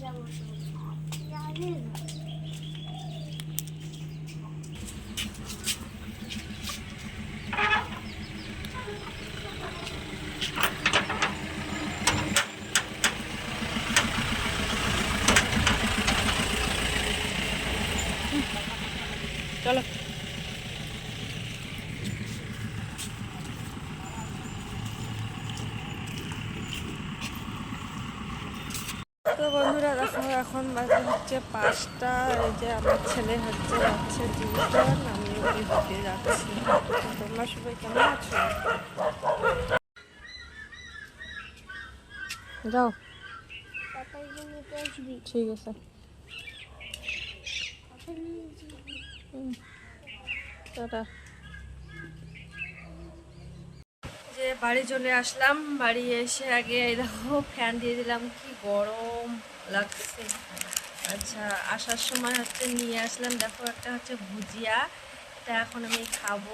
走了。তো বন্ধুরা, দেখো এখন বাজে হচ্ছে পাঁচটা, এই যে আমার ছেলে হচ্ছে যাচ্ছে টিউশন আমি ওকে দিকে যাচ্ছি। তোমরা সবাই কেমন আছো? যাও। ঠিক আছে। টাটা যে বাড়ি চলে আসলাম। বাড়ি এসে আগে দেখো, ফ্যান দিয়ে দিলাম। কি গরম লাগছে। আচ্ছা আসার সময় হচ্ছে নিয়ে আসলাম। দেখো, একটা হচ্ছে ভুজিয়া। এটা এখন আমি খাব।